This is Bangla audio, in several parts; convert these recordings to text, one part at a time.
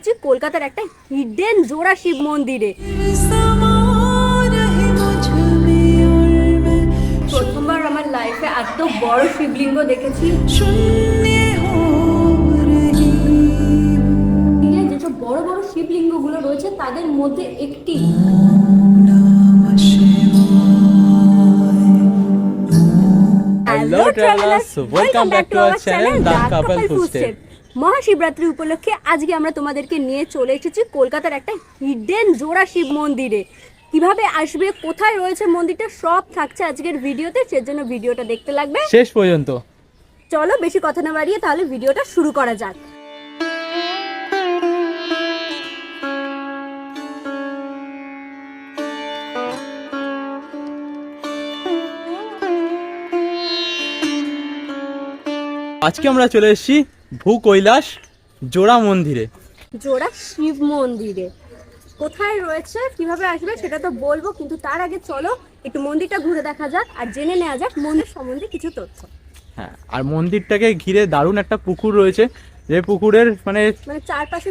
এসেছি কলকাতার একটা হিডেন জোড়া শিব মন্দিরে। প্রথমবার আমার লাইফে এত বড় শিবলিঙ্গ দেখেছি। যেসব বড় বড় শিবলিঙ্গগুলো রয়েছে তাদের মধ্যে একটি। Hello travelers, welcome back to our channel Couple Mahashivratri উপলক্ষে আজকে আমরা তোমাদেরকে নিয়ে চলে এসেছি কলকাতার একটা হিডেন জোড়া শিব মন্দিরে। কীভাবে আসবে কোথায় রয়েছে মন্দিরটা সব থাকছে আজকের ভিডিওতে সেজন্য ভিডিওটা দেখতে লাগবে। শেষ পর্যন্ত। চলো বেশি কথা না বাড়িয়ে তাহলে ভিডিওটা শুরু করা যাক। আজকে আমরা চলে এসেছি ভূ কৈলাস জোড়া মন্দিরে। জোড়া শিব মন্দিরে। কোথায় রয়েছে কীভাবে আসবে সেটা তো বলব কিন্তু তার আগে চলো একটু মন্দিরটা ঘুরে দেখা যাক আর জেনে নেওয়া যাক মন্দির সম্বন্ধে কিছু তথ্য। হ্যাঁ আর মন্দিরটাকে ঘিরে দারুণ একটা পুকুর রয়েছে। যে পুকুরের মানে মানে চারপাশে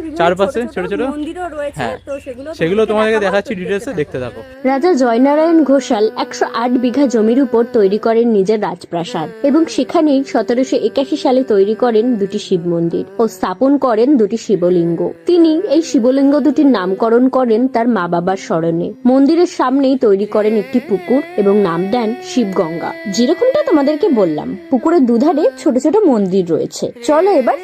ছোট ছোট ছোট ছোট মন্দিরও রয়েছে হ্যাঁ। সেগুলো সেগুলো তোমাদেরকে দেখাচ্ছি ডিটেলসে দেখতে থাকো। রাজা জয়নারায়ণ ঘোষাল একশো আট বিঘা জমির উপর তৈরি করেন নিজের রাজপ্রাসাদ এবং সেখানেই সতেরোশো একাশি সালে তৈরি করেন দুটি শিব মন্দির ও স্থাপন করেন দুটি শিবলিঙ্গ। তিনি এই শিবলিঙ্গ দুটির নামকরণ করেন তার মা বাবার স্মরণে। মন্দিরের সামনেই তৈরি করেন একটি পুকুর এবং নাম দেন শিবগঙ্গা। যেরকমটা তোমাদেরকে বললাম পুকুরের দুধারে ছোট ছোট মন্দির রয়েছে। চলো এবার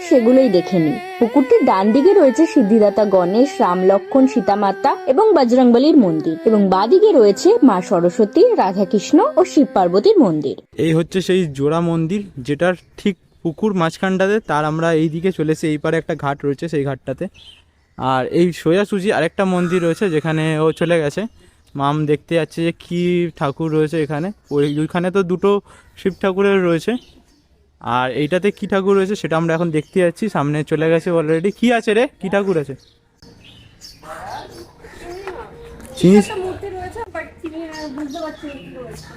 সেগুলোই দেখে নিই পুকুরটির ডান দিকে রয়েছে সিদ্ধিদাতা গণেশ, রাম লক্ষণ, সীতামাতা এবং বজরংবলীর মন্দির এবং বাদিকে রয়েছে মা সরস্বতী, রাধাকৃষ্ণ ও শিব পার্বতীর মন্দির। এই হচ্ছে সেই জোড়া মন্দির যেটার ঠিক পুকুর মাঝখানটাতে তার আমরা এই দিকে চলে এসে এই পারে একটা ঘাট রয়েছে সেই ঘাটটাতে। আর এই সোজাসুজি আরেকটা মন্দির রয়েছে যেখানে ও চলে গেছে। মাম দেখতে যাচ্ছে যে কি ঠাকুর রয়েছে এখানে। ওই ওইখানে তো দুটো শিব ঠাকুরের রয়েছে। আর এইটাতে কি ঠাকুর রয়েছে সেটা আমরা এখন দেখতে যাচ্ছি সামনে চলে গেছে অলরেডি কি আছে রে? কি ঠাকুর আছে? চিনিস।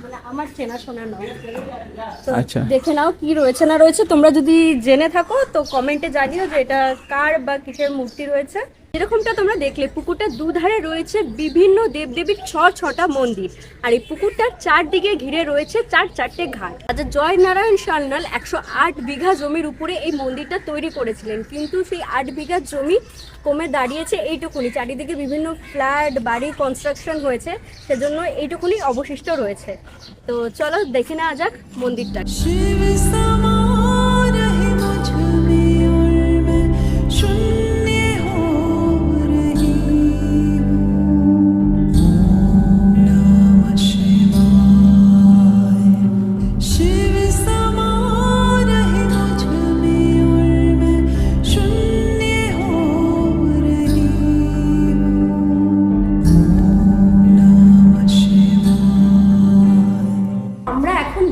মানে আমার চেনা শোনা নয়। আচ্ছা। দেখে নাও কি রয়েছে না রয়েছে। তোমরা যদি জেনে থাকো তো কমেন্টে জানিও যে এটা কার বা কিসের মূর্তি রয়েছে। যেরকমটা তোমরা দেখলে পুকুরটার দুধারে রয়েছে বিভিন্ন দেবদেবীর ছ ছটা মন্দির। আর এই পুকুরটার চারদিকে ঘিরে রয়েছে চার চারটে ঘাট। রাজা জয় নারায়ণ সান্যাল একশো আট বিঘা জমির উপরে এই মন্দিরটা তৈরি করেছিলেন। কিন্তু সেই আট বিঘা জমি কমে দাঁড়িয়েছে এইটুকুনি। চারিদিকে বিভিন্ন ফ্ল্যাট, বাড়ি কনস্ট্রাকশন হয়েছে। সেজন্য এইটুকুনি অবশিষ্ট রয়েছে। তো চলো দেখে নেওয়া যাক মন্দিরটা।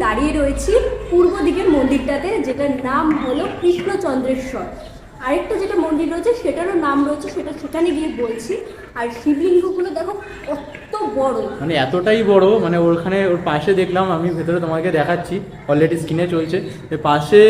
দাঁড়িয়ে রয়েছি পূর্ব দিকের মন্দিরটাতে, যেটার নাম হলো কৃষ্ণচন্দ্রেশ্বর। আরেকটা যেটা মন্দির রয়েছে, সেটারও নাম রয়েছে, সেটা সেখানে গিয়ে বলছি। আর শিবলিঙ্গগুলো দেখো কত বড়। মানে এতটাই বড় মানে ওখানে ওর পাশে দেখলাম আমি ভেতরে তোমাকে দেখাচ্ছি অলরেডি স্ক্রিনে চলছে। পাশে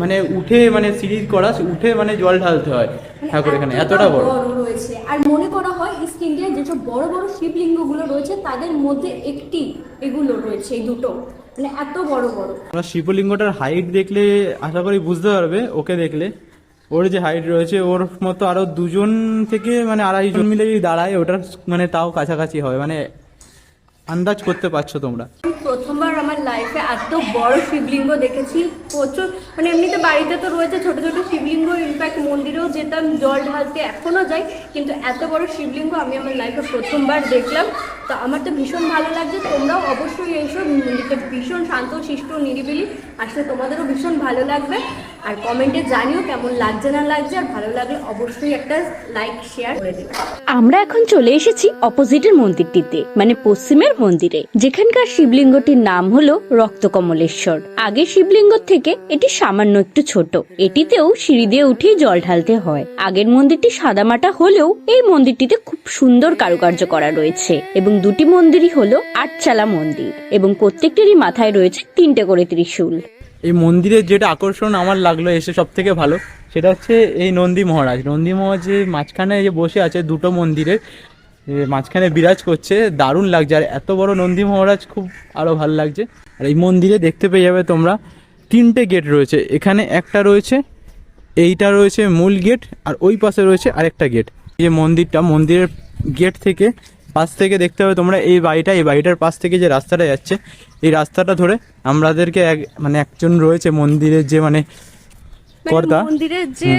মানে উঠে মানে সিরিজ করা উঠে মানে জল ঢালতে হয় ঠাকুর এখানে এতটা বড়। রয়েছে। আর মনে করা হয় ইস্ট ইন্ডিয়ায় যেসব বড় বড় শিবলিঙ্গগুলো রয়েছে তাদের মধ্যে একটি এগুলো রয়েছে এই দুটো। মানে এত বড় বড়। আমরা শিবলিঙ্গটার হাইট দেখলে আশা করি বুঝতে পারবে ওকে দেখলে। ওর যে হাইট রয়েছে, ওর মতো আরও দুজন থেকে মানে আড়াইজন মিলে যদি দাঁড়ায়। ওটার মানে তাও কাছাকাছি হয়। মানে আন্দাজ করতে পারছ তোমরা। প্রথমবার আমার লাইফে এত বড় শিবলিঙ্গ দেখেছি, প্রচুর মানে এমনিতে বাড়িতে তো রয়েছে ছোট ছোট শিবলিঙ্গ ইনফ্যাক্ট মন্দিরেও যেতাম, জল ঢালতে এখনও যাই, কিন্তু এত বড় শিবলিঙ্গ আমি আমার লাইফে প্রথমবার দেখলাম। তো আমার তো ভীষণ ভালো লাগছে, তোমরাও অবশ্যই এইসব মন্দিরটা ভীষণ শান্ত, শিষ্ট, নিরিবিলি, আসলে তোমাদেরও ভীষণ ভালো লাগবে। আর কমেন্টে জানিও কেমন লাগছে না লাগছে, আর ভালো লাগলে অবশ্যই একটা লাইক শেয়ার করে দেবে আমরা এখন চলে এসেছি অপোজিটের মন্দিরটিতে মানে পশ্চিমের মন্দিরে, যেখানকার শিবলিঙ্গটির নাম হলো রক্তকমলেশ্বর। আগের শিবলিঙ্গ থেকে এটি সামান্য একটু ছোট। এটিতেও সিঁড়ি দিয়ে উঠেই জল ঢালতে হয়। আগের মন্দিরটি সাদামাটা হলেও এই মন্দিরটিতে খুব সুন্দর কারুকার্য করা রয়েছে এবং দুটি মন্দিরই হলো আটচালা মন্দির এবং প্রত্যেকটিরই মাথায় রয়েছে তিনটে করে ত্রিশূল। এই মন্দিরের যেটা আকর্ষণ আমার লাগল এসে সব থেকে ভালো, সেটা হচ্ছে এই নন্দী মহারাজ। নন্দী মহারাজ মাঝখানে যে বসে আছে দুটো মন্দিরের মাঝখানে বিরাজ করছে, দারুণ লাগছে, আর এত বড় নন্দী মহারাজ খুব আরও ভালো লাগছে। আর এই মন্দিরে দেখতে পেয়ে যাবে তোমরা, তিনটে গেট রয়েছে, এখানে একটা রয়েছে, এইটা রয়েছে মূল গেট আর ওই পাশে রয়েছে আরেকটা গেট এই যে মন্দিরটা, মন্দিরের গেট থেকে পাশ থেকে দেখতে হবে তোমরা, এই বাড়িটা, এই বাড়িটার পাশ থেকে যে রাস্তাটা যাচ্ছে, এই রাস্তাটা ধরে আমাদেরকে এক মানে একজন রয়েছে মন্দিরের যে মানে মানে কর্তা মন্দিরের যে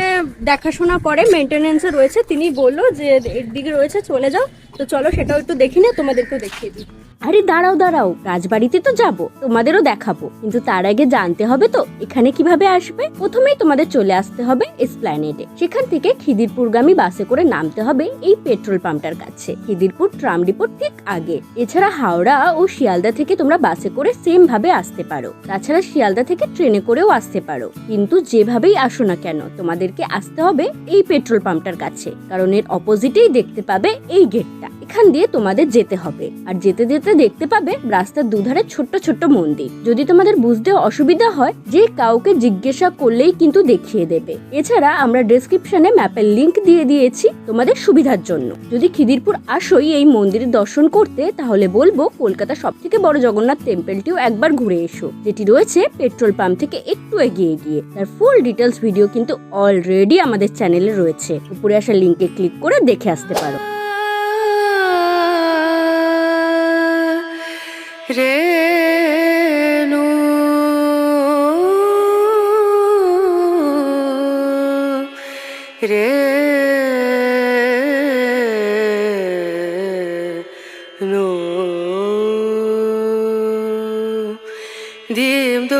দেখাশোনা করে মেনটেনেন্সে রয়েছে তিনি বলল যে এর দিকে রয়েছে চলে যাও। তো চলো সেটাও একটু দেখি না তোমাদেরকেও দেখিয়ে দিই। আরে দাঁড়াও দাঁড়াও। রাজবাড়িতে তো যাব, তোমাদেরও দেখাবো। কিন্তু তার আগে জানতে হবে তো, এখানে কীভাবে আসবে? প্রথমেই তোমাদের চলে আসতে হবে এসপ্ল্যানেডে সেখান থেকে খিদিরপুরগামী বাসে করে নামতে হবে এই পেট্রোল পাম্পটার কাছে। খিদিরপুর ট্রাম ডিপোর ঠিক আগে। এছাড়া হাওড়া ও শিয়ালদা থেকে তোমরা বাসে করে সেম ভাবে আসতে পারো। তাছাড়া শিয়ালদা থেকে ট্রেনে করেও আসতে পারো। কিন্তু যেভাবেই আসো না কেন, তোমাদেরকে আসতে হবে এই পেট্রোল পাম্পটার কাছে। কারণ এর অপোজিটেই দেখতে পাবে এই গেটটা এখান দিয়ে তোমাদের যেতে হবে। আর যেতে যেতে দেখতে পাবে রাস্তার দুধারে ছোট্ট ছোট্ট মন্দির। যদি তোমাদের বুঝতে অসুবিধা হয়, যে কাউকে জিজ্ঞাসা করলেই কিন্তু দেখিয়ে দেবে। এছাড়া আমরা ডেসক্রিপশনে ম্যাপের লিংক দিয়ে দিয়েছি তোমাদের সুবিধার জন্য। যদি খিদিরপুর আসোই এই মন্দিরের দর্শন করতে, তাহলে বলব কলকাতা সব থেকে বড় জগন্নাথ টেম্পলটিও একবার ঘুরে এসো। যেটি রয়েছে পেট্রোল পাম্প থেকে একটু এগিয়ে গিয়ে। তার ফুল ডিটেলস ভিডিও কিন্তু অলরেডি আমাদের চ্যানেলে রয়েছে। উপরে আসা লিঙ্কে ক্লিক করে দেখে আসতে পারো। রেণু রে নো দিম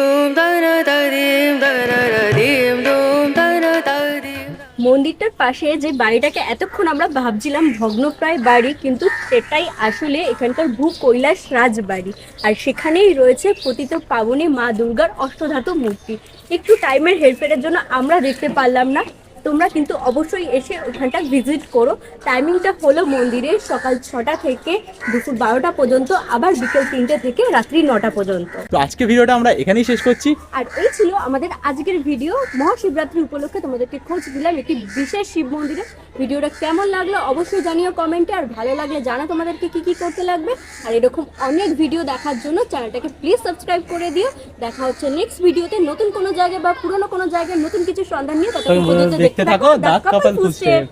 মন্দিরটার পাশে যে বাড়িটাকে এতক্ষণ আমরা ভাবছিলাম ভগ্নপ্রায় বাড়ি, কিন্তু সেটাই আসলে এখানকার ভূ কৈলাস রাজবাড়ি। আর সেখানেই রয়েছে পতিত পাবনে মা দুর্গার অষ্টধাতু মূর্তি। একটু টাইমের হেরফেরের জন্য আমরা দেখতে পারলাম না। তোমরা কিন্তু অবশ্যই এসে ওখানটা ভিজিট করো। টাইমিংটা হলো মন্দিরে সকাল ছটা থেকে দুপুর বারোটা পর্যন্ত আবার বিকেল তিনটে থেকে রাত্রি নটা পর্যন্ত। তো আজকে ভিডিওটা আমরা এখানেই শেষ করছি। আর এই ছিল আমাদের আজকের ভিডিও। মহাশিবরাত্রি উপলক্ষে তোমাদেরকে খোঁজ দিলাম একটি বিশেষ শিব মন্দিরে। ভিডিওটা কেমন লাগল অবশ্যই জানিও কমেন্টে আর ভালো লাগলে জানা তোমাদেরকে কি কি করতে লাগবে। আর এরকম অনেক ভিডিও দেখার জন্য চ্যানেলটাকে প্লিজ সাবস্ক্রাইব করে দিও। দেখা হচ্ছে নেক্সট ভিডিওতে নতুন কোনো জায়গায় বা পুরনো কোনো জায়গায় নতুন কিছু সন্ধান নিয়ে। ততক্ষণ পর্যন্ত দেখতে থাকো দাগ কাপাল ফুস্টেপ